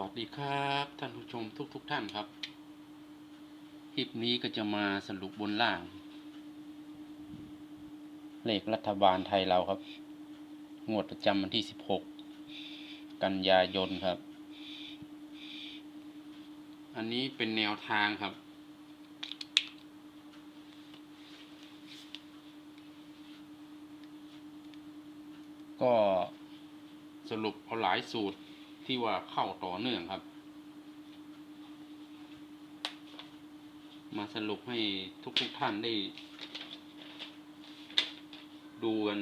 วัสดีครับท่านผู้ชมทุกๆทท่านครับ คลิปนี้ก็จะมาสรุปบนล่าง เลขรัฐบาลไทยเราครับ งวดประจำวันที่ 16 กันยายนครับ อันนี้เป็นแนวทางครับ ก็สรุปเอาหลายสูตร ที่ว่าเข้าต่อเนื่องครับ มาสรุปให้ทุกๆทท่านได้ ดูกัน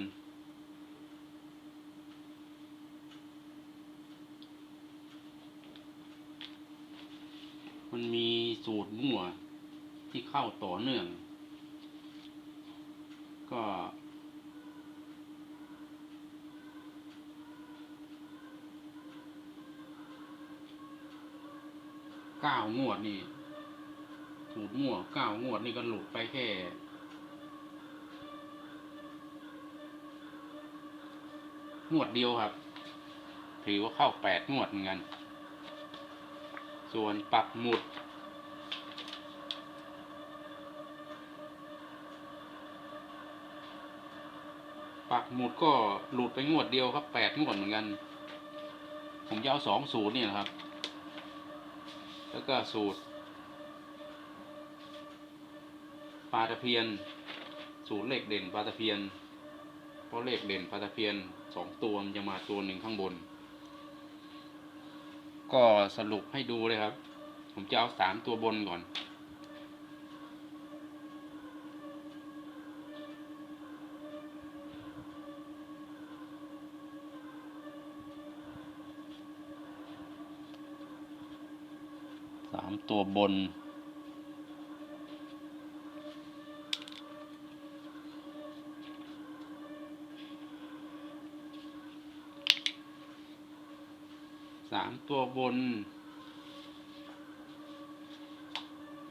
มันมีสูตรมั่วที่เข้าต่อเนื่อง ก็ เก้างวดนี่สูตรมั่วเก้างวดนี่ก็หลุดไปแค่งวดเดียวครับ ถือว่าเข้าแปดงวดเหมือนกัน ส่วนปักหมุด ปักหมุดก็หลุดไปงวดเดียวครับแปดงวดเหมือนกัน ผมจะเอาสองสูตรนี่นะครับ แล้วก็สูตรปลาตะเพียน สูตรเลขเด่นปลาตะเพียน เพราะเลขเด่นปลาตะเพียนสองตัวมันจะมาตัวหนึ่งข้างบน ก็สรุปให้ดูเลยครับ ผมจะเอาสามตัวบนก่อน สามตัวบน สามตัวบน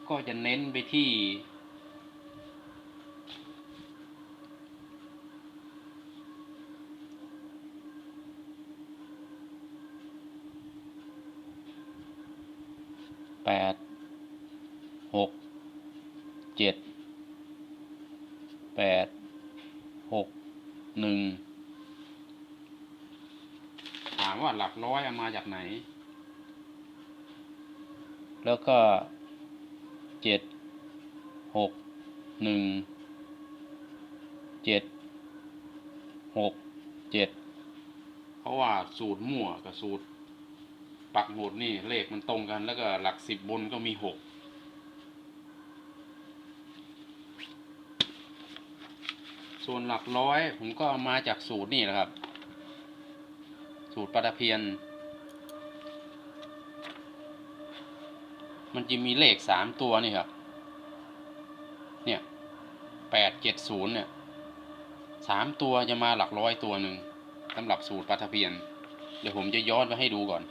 ก็จะเน้นไปที่ แปดหกเจ็ดแปดหกหนึ่งถามว่าหลักร้อยเอามาจากไหน แล้วก็เจ็ดหกหนึ่งเจ็ดหกเจ็ดเพราะว่าสูตรมั่วกับสูตร ปักหมุดนี่เลขมันตรงกัน แล้วก็หลักสิบบนก็มีหกส่วนหลักร้อย ผมก็เอามาจากสูตรนี่แหละครับ สูตรปลาตะเพียน มันจะมีเลขสามตัวนี่ครับ เนี่ยแปดเจ็ดศูนย์เนี่ยสามตัวจะมาหลักร้อยตัวหนึ่งสำหรับสูตรปลาตะเพียนเดี๋ยวผมจะย้อนไปให้ดูก่อน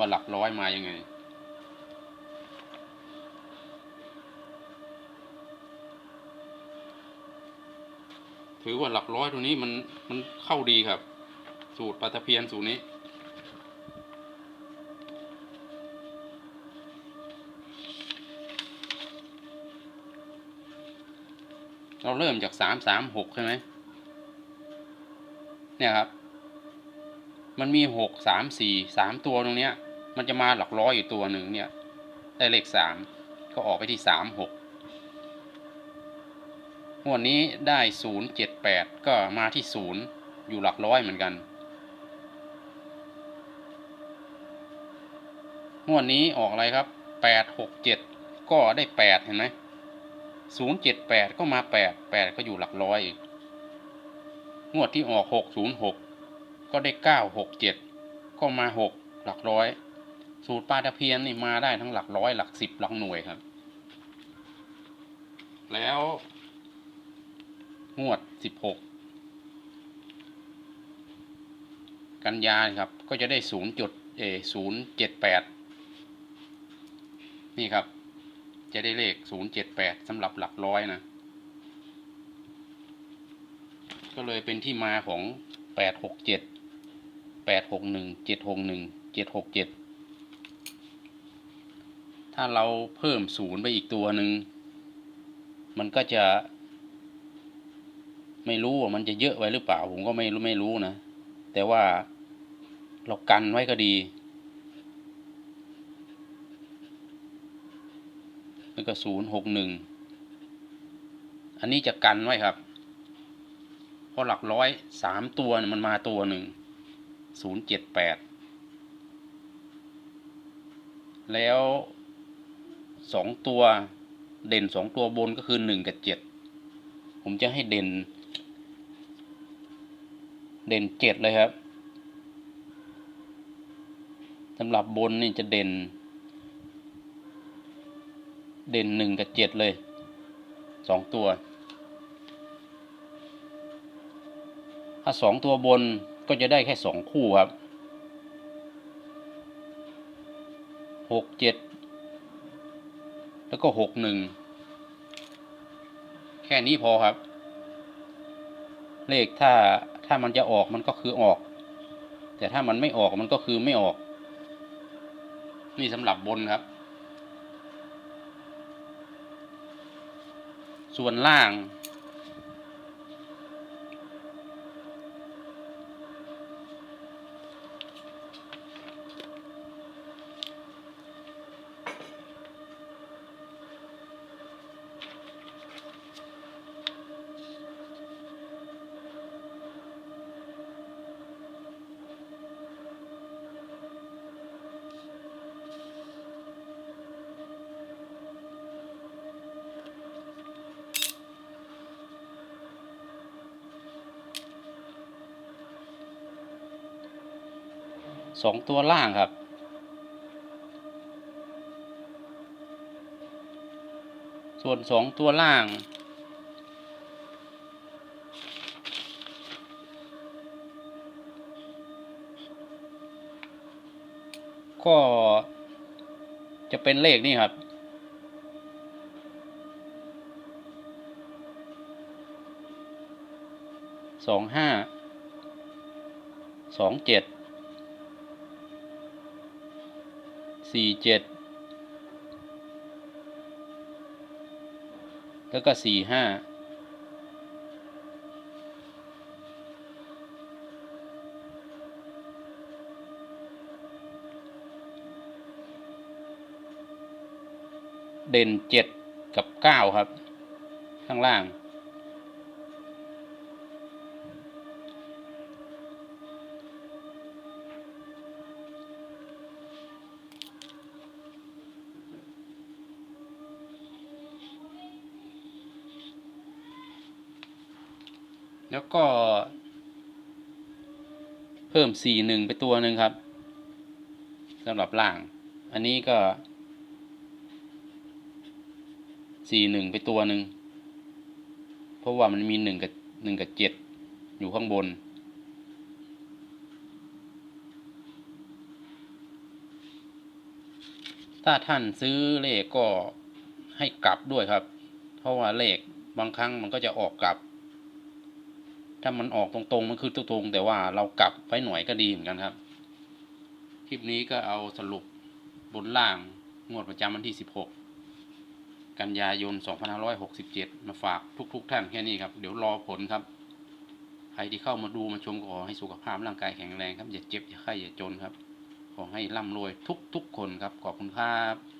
ว่าหลักร้อยมายังไง ถือว่าหลักร้อยตัวนี้มันมันเข้าดีครับ สูตรปลาตะเพียนสูตรนี้เราเริ่มจากสามสามหกใช่ไหม เนี่ยครับ มันมีหกสามสี่สามตัวตรงเนี้ย มันจะมาหลักร้อยอยู่ตัวหนึ่งเนี่ย ได้เลขสามก็ออกไปที่สามหกงวดนี้ได้ศูนย์เจ็ดแปดก็มาที่ศูนย์อยู่หลักร้อยเหมือนกันงวดนี้ออกอะไรครับแปดหกเจ็ดก็ได้แปดเห็นไหมศูนย์เจ็ดแปดก็มาแปดแปดก็อยู่หลักร้อยอีกงวดที่ออกหกศูนย์หกก็ได้เก้าหกเจ็ดก็มาหกหลักร้อย สูตรปลาตะเพียนนี่มาได้ทั้งหลักร้อยหลักสิบหลักหน่วยครับ แล้วงวดสิบหกกันยาครับ ก็จะได้ศูนย์จุดเอศูนย์เจ็ดแปดนี่ครับ จะได้เลขศูนย์เจ็ดแปดสำหรับหลักร้อยนะ ก็เลยเป็นที่มาของแปดหกเจ็ดแปดหกหนึ่งเจ็ดหกหนึ่งเจ็ดหกเจ็ด ถ้าเราเพิ่มศูนย์ไปอีกตัวหนึ่ง มันก็จะ ไม่รู้ว่ามันจะเยอะไว้หรือเปล่า ผมก็ไม่รู้ไม่รู้นะ แต่ว่าเรากันไว้ก็ดีแล้วก็ศูนย์หกหนึ่ง อันนี้จะกันไว้ครับ เพราะหลักร้อยสามตัวมันมาตัวหนึ่ง ศูนย์เจ็ดแปดแล้ว สองตัวเด่นสองตัวบนก็คือหนึ่งกับเจ็ดผมจะให้เด่น เด่นเจ็ดเลยครับสำหรับบนนี่จะเด่น เด่นหนึ่งกับเจ็ดเลยสองตัว ถ้าสองตัวบนก็จะได้แค่สองคู่ครับหกเจ็ด แล้วก็หกหนึ่งแค่นี้พอครับ เลขถ้าถ้ามันจะออกมันก็คือออก แต่ถ้ามันไม่ออกมันก็คือไม่ออก นี่สำหรับบนครับ ส่วนล่าง สองตัวล่างครับ ส่วนสองตัวล่าง ก็จะเป็นเลขนี่ครับสองห้าสองเจ็ด สี่เจ็ดแล้วก็สี่ห้าเด่นเจ็ดกับเก้าครับ ข้างล่าง แล้วก็ เพิ่มสี่หนึ่งไปตัวหนึ่งครับสำหรับล่าง อันนี้ก็สี่หนึ่งไปตัวหนึ่งเพราะว่ามันมีหนึ่งกับหนึ่งกับเจ็ดอยู่ข้างบน ถ้าท่านซื้อเลขก็ให้กลับด้วยครับ เพราะว่าเลขบางครั้งมันก็จะออกกลับ ถ้ามันออกตรงๆมันคือตรงๆแต่ว่าเรากลับไว้หน่อยก็ดีเหมือนกันครับ คลิปนี้ก็เอาสรุปบนล่างงวดประจำวันที่ 16 กันยายน 2567 มาฝากทุก ๆ ท่านแค่นี้ครับ เดี๋ยวรอผลครับ ใครที่เข้ามาดูมาชมก็ขอให้สุขภาพร่างกายแข็งแรงครับ อย่าเจ็บอย่าไข้อย่าจนครับ ขอให้ร่ำรวยทุกๆคนครับ ขอบคุณครับ